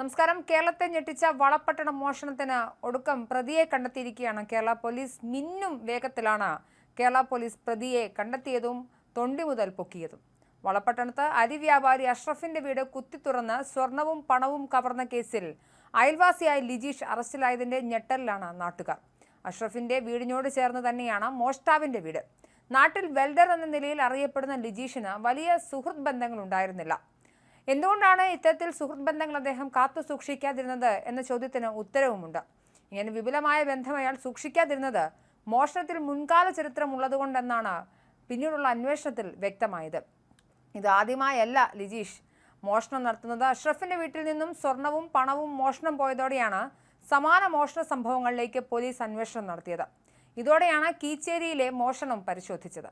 നമസ്കാരം. കേരളത്തെ ഞെട്ടിച്ച വളപ്പട്ടണ മോഷണത്തിന് ഒടുക്കം പ്രതിയെ കണ്ടെത്തിയിരിക്കുകയാണ് കേരള പോലീസ്. മിന്നും വേഗത്തിലാണ് കേരള പോലീസ് പ്രതിയെ കണ്ടെത്തിയതും തൊണ്ടി മുതൽ പൊക്കിയതും. വളപ്പട്ടണത്ത് അരി വ്യാപാരി അഷ്റഫിന്റെ വീട് കുത്തി തുറന്ന് സ്വർണവും പണവും കവർന്ന കേസിൽ അയൽവാസിയായ ലിജീഷ് അറസ്റ്റിലായതിന്റെ ഞെട്ടലിലാണ് നാട്ടുകാർ. അഷ്റഫിന്റെ വീടിനോട് ചേർന്ന് തന്നെയാണ് മോഷ്ടാവിന്റെ വീട്. നാട്ടിൽ വെൽഡർ എന്ന നിലയിൽ അറിയപ്പെടുന്ന ലിജീഷിന് വലിയ സുഹൃത്ത് ബന്ധങ്ങൾ ഉണ്ടായിരുന്നില്ല എന്തുകൊണ്ടാണ് ഇത്തരത്തിൽ സുഹൃത്ത് ബന്ധങ്ങൾ അദ്ദേഹം കാത്തു സൂക്ഷിക്കാതിരുന്നത് എന്ന ചോദ്യത്തിന് ഉത്തരവുമുണ്ട്. ഇങ്ങനെ വിപുലമായ ബന്ധം അയാൾ സൂക്ഷിക്കാതിരുന്നത് മോഷണത്തിൽ മുൻകാല ചരിത്രം ഉള്ളതുകൊണ്ടെന്നാണ് പിന്നീടുള്ള അന്വേഷണത്തിൽ വ്യക്തമായത്. ഇത് ആദ്യമായല്ല ലിജീഷ്. മോഷണം നടത്തുന്നത് അഷ്റഫിന്റെ വീട്ടിൽ നിന്നും സ്വർണവും പണവും മോഷണം പോയതോടെയാണ് സമാന മോഷണ സംഭവങ്ങളിലേക്ക് പോലീസ് അന്വേഷണം നടത്തിയത്. ഇതോടെയാണ് കീച്ചേരിയിലെ മോഷണം പരിശോധിച്ചത്.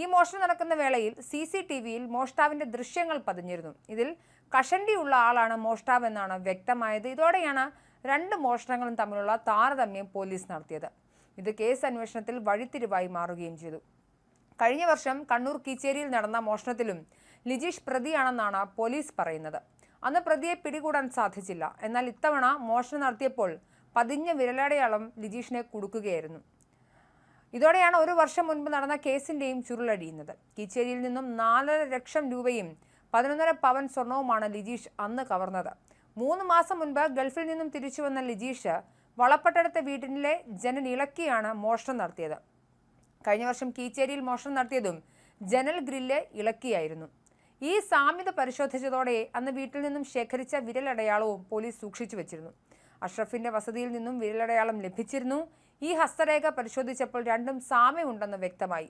ഈ മോഷണം നടക്കുന്ന വേളയിൽ സി സി ടി വിയിൽ മോഷ്ടാവിന്റെ ദൃശ്യങ്ങൾ പതിഞ്ഞിരുന്നു. ഇതിൽ കഷണ്ടിയുള്ള ആളാണ് മോഷ്ടാവ് എന്നാണ് വ്യക്തമായത്. ഇതോടെയാണ് രണ്ട് മോഷണങ്ങളും തമ്മിലുള്ള താരതമ്യം പോലീസ് നടത്തിയത്. ഇത് കേസ് അന്വേഷണത്തിൽ വഴിത്തിരിവായി മാറുകയും ചെയ്തു. കഴിഞ്ഞ വർഷം കണ്ണൂർ കീച്ചേരിയിൽ നടന്ന മോഷണത്തിലും ലിജീഷ് പ്രതിയാണെന്നാണ് പോലീസ് പറയുന്നത്. അന്ന് പ്രതിയെ പിടികൂടാൻ സാധിച്ചില്ല. എന്നാൽ ഇത്തവണ മോഷണം നടത്തിയപ്പോൾ പതിഞ്ഞ വിരലടയാളം ലിജീഷിനെ കുടുക്കുകയായിരുന്നു. ഇതോടെയാണ് ഒരു വർഷം മുൻപ് നടന്ന കേസിന്റെയും ചുരുളടിയുന്നത്. കീച്ചേരിയിൽ നിന്നും നാലര ലക്ഷം രൂപയും പതിനൊന്നര പവൻ സ്വർണവുമാണ് ലിജീഷ് അന്ന് കവർന്നത്. മൂന്ന് മാസം മുൻപ് ഗൾഫിൽ നിന്നും തിരിച്ചു വന്ന ലിജീഷ് വളപ്പട്ടടുത്ത വീട്ടിലെ ജനൽ ഇളക്കിയാണ് മോഷണം നടത്തിയത്. കഴിഞ്ഞ വർഷം കീച്ചേരിയിൽ മോഷണം നടത്തിയതും ജനൽ ഗ്രില്ല് ഇളക്കിയായിരുന്നു. ഈ സാമ്യത പരിശോധിച്ചതോടെ അന്ന് വീട്ടിൽ നിന്നും ശേഖരിച്ച വിരലടയാളവും പോലീസ് സൂക്ഷിച്ചു വച്ചിരുന്നു. അഷ്റഫിന്റെ വസതിയിൽ നിന്നും വിരലടയാളം ലഭിച്ചിരുന്നു. ഈ ഹസ്തരേഖ പരിശോധിച്ചപ്പോൾ രണ്ടും സാമ്യമുണ്ടെന്ന് വ്യക്തമായി.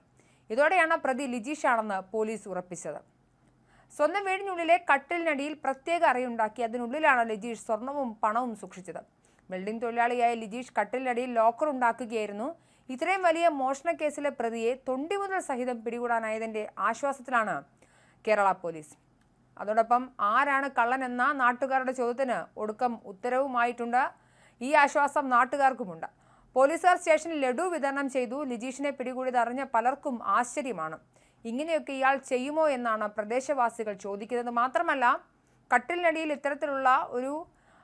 ഇതോടെയാണ് പ്രതി ലിജീഷാണെന്ന് പോലീസ് ഉറപ്പിച്ചത്. സ്വന്തം വീടിനുള്ളിലെ കട്ടിലിനടിയിൽ പ്രത്യേക അറയുണ്ടാക്കി അതിനുള്ളിലാണ് ലിജീഷ് സ്വർണവും പണവും സൂക്ഷിച്ചത്. ബിൽഡിംഗ് തൊഴിലാളിയായ ലിജീഷ് കട്ടിലിനടിയിൽ ലോക്കർ ഉണ്ടാക്കുകയായിരുന്നു. ഇത്രയും വലിയ മോഷണ കേസിലെ പ്രതിയെ തൊണ്ടി മുതൽ സഹിതം പിടികൂടാനായതിന്റെ ആശ്വാസത്തിലാണ് കേരള പോലീസ്. അതോടൊപ്പം ആരാണ് കള്ളൻ എന്ന നാട്ടുകാരുടെ ചോദ്യത്തിന് ഒടുക്കം ഉത്തരവുമായിട്ടുണ്ട്. ഈ ആശ്വാസം നാട്ടുകാർക്കുമുണ്ട്. പോലീസുകാർ സ്റ്റേഷനിൽ ലഡു വിതരണം ചെയ്തു. ലിജീഷിനെ പിടികൂടിയത് അറിഞ്ഞ പലർക്കും ആശ്ചര്യമാണ്. ഇങ്ങനെയൊക്കെ ഇയാൾ ചെയ്യുമോ എന്നാണ് പ്രദേശവാസികൾ ചോദിക്കുന്നത്. മാത്രമല്ല കട്ടിലിനടിയിൽ ഇത്തരത്തിലുള്ള ഒരു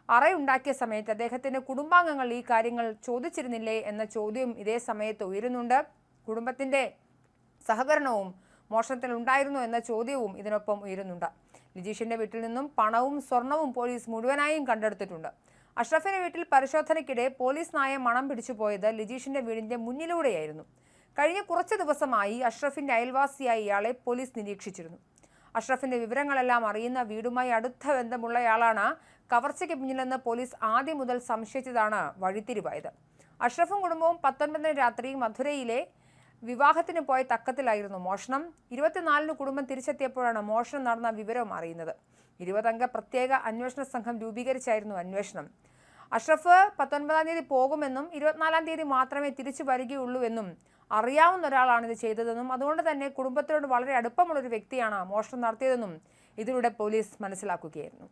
അറയുണ്ടാക്കിയ സമയത്ത് അദ്ദേഹത്തിന്റെ കുടുംബാംഗങ്ങൾ ഈ കാര്യങ്ങൾ ചോദിച്ചിരുന്നില്ലേ എന്ന ചോദ്യം ഇതേ സമയത്ത് ഉയരുന്നുണ്ട്. കുടുംബത്തിന്റെ സഹകരണവും മോഷണത്തിൽ ഉണ്ടായിരുന്നു എന്ന ചോദ്യവും ഇതിനൊപ്പം ഉയരുന്നുണ്ട്. ലിജീഷിന്റെ വീട്ടിൽ നിന്നും പണവും സ്വർണവും പോലീസ് മുഴുവനായും കണ്ടെടുത്തിട്ടുണ്ട്. അഷ്റഫിന്റെ വീട്ടിൽ പരിശോധനയ്ക്കിടെ പോലീസ് നായ മണം പിടിച്ചു പോയത് ലിജീഷിന്റെ വീടിന്റെ മുന്നിലൂടെയായിരുന്നു. കഴിഞ്ഞ കുറച്ച് ദിവസമായി അഷ്റഫിന്റെ അയൽവാസിയായ ഇയാളെ പോലീസ് നിരീക്ഷിച്ചിരുന്നു. അഷ്റഫിന്റെ വിവരങ്ങളെല്ലാം അറിയുന്ന വീടുമായി അടുത്ത ബന്ധമുള്ളയാളാണ് കവർച്ചയ്ക്ക് പിന്നിലെന്ന് പോലീസ് ആദ്യം മുതൽ സംശയിച്ചതാണ് വഴിത്തിരിവായത്. അഷ്റഫും കുടുംബവും പത്തൊൻപതിന് രാത്രി മധുരയിലെ വിവാഹത്തിന് പോയ തക്കത്തിലായിരുന്നു മോഷണം. ഇരുപത്തിനാലിന് കുടുംബം തിരിച്ചെത്തിയപ്പോഴാണ് മോഷണം നടന്ന വിവരം അറിയുന്നത്. ഇരുപതംഗ പ്രത്യേക അന്വേഷണ സംഘം രൂപീകരിച്ചായിരുന്നു അന്വേഷണം. അഷ്റഫ് പത്തൊൻപതാം തീയതി പോകുമെന്നും ഇരുപത്തിനാലാം തീയതി മാത്രമേ തിരിച്ചു വരികയുള്ളൂ എന്നും അറിയാവുന്ന ഒരാളാണ് ഇത് ചെയ്തതെന്നും അതുകൊണ്ട് തന്നെ കുടുംബത്തിനോട് വളരെ അടുപ്പമുള്ള ഒരു വ്യക്തിയാണ് മോഷണം നടത്തിയതെന്നും ഇതിലൂടെ പോലീസ് മനസ്സിലാക്കുകയായിരുന്നു.